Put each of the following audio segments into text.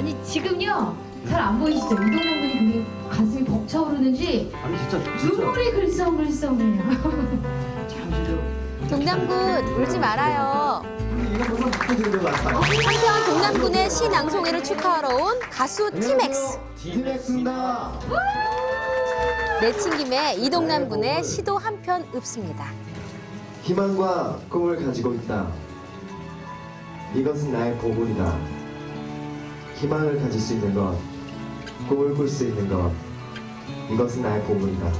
아니 지금요 잘 안 보이시죠? 이동현 분이 굉장히 가슴이 벅차오르는지 아니 진짜 진짜 눈물이 글썽글썽해요. 참 진짜 동남군 울지 말아요. 이거 거 같다. 한편 동남군의 신앙송회를 축하하러 온 가수 티맥스. 디렉스입니다. 내친 김에 이동남군의 시도 한 편 읊습니다. 희망과 꿈을 가지고 있다. 이것은 나의 보물이다. 희망을 가질 수 있는 것, 꿈을 꿀 수 있는 것, 이것은 나의 보물이다.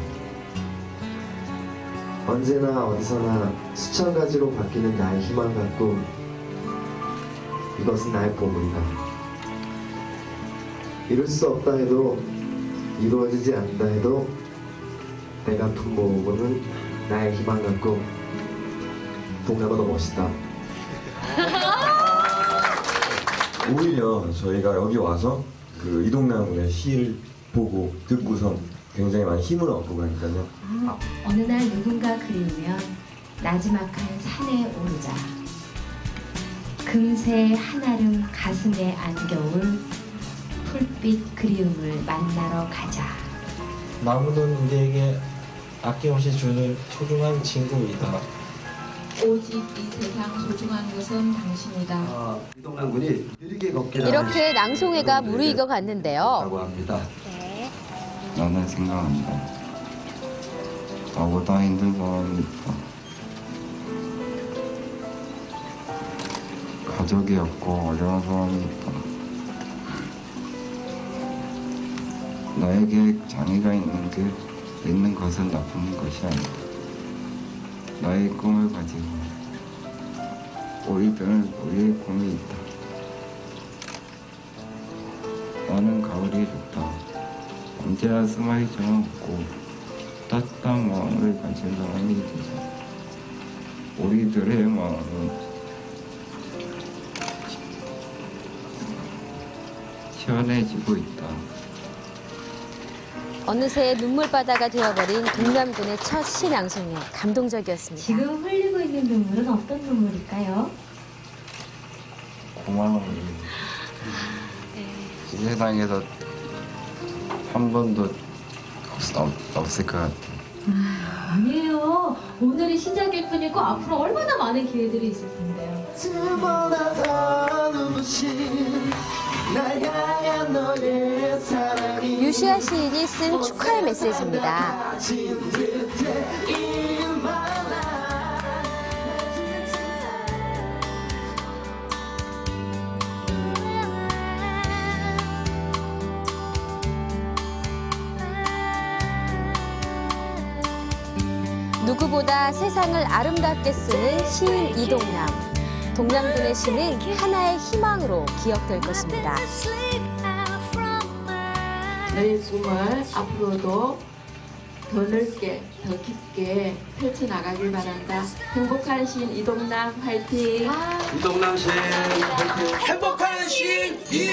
언제나 어디서나 수천 가지로 바뀌는 나의 희망과 꿈, 이것은 나의 보물이다. 이룰 수 없다 해도, 이루어지지 않는다 해도, 내가 품모으고는 나의 희망과 꿈, 동남아 너 멋있다. 오히려 저희가 여기 와서 그 이동남 군의 시를 보고 듣고선 굉장히 많이 힘을 얻고 가니까요. 어느 날 누군가 그리우면 나지막한 산에 오르자. 금세 한아름 가슴에 안겨올 풀빛 그리움을 만나러 가자. 나무는 우리에게 아낌없이 주는 소중한 친구이다. 오직 이 세상 소중한 것은 당신이다. 아, 이동남 군이 느리게 걷게 이렇게 낭송회가 무르익어 갔는데요. 라고 합니다. 나는 생각한다. 나보다 힘든 사람이 있다. 가족이 없고 어려운 사람이 있다. 나에게 장애가 있는 게 있는 것은 나쁜 것이 아니다. 나의 꿈을 가지고 우리들은 우리의 꿈이 있다. 나는 가을이 좋다. 언제나 스마일처럼 웃고 따뜻한 마음을 가진 사람이 되자. 우리들의 마음은 시원해지고 있다. 어느새 눈물바다가 되어버린 동남군의 첫 신앙송회 감동적이었습니다. 지금 흘리고 있는 눈물은 어떤 눈물일까요? 고마워요. 이 세상에서 한 번도 없, 없, 없을 것 같아. 아니에요. 오늘이 시작일 뿐이고 앞으로 얼마나 많은 기회들이 있을 텐데요. 유시아 시인이 쓴 축하의 메시지입니다. 누구보다 세상을 아름답게 쓰는 시인 이동남. 동남군의 시는 하나의 희망으로 기억될 것입니다. 너의 꿈을 앞으로도 더 넓게, 더 깊게 펼쳐나가길 바란다. 행복한 시인 이동남 화이팅! 이동남 씨 화이팅. 행복한 이동남 사랑해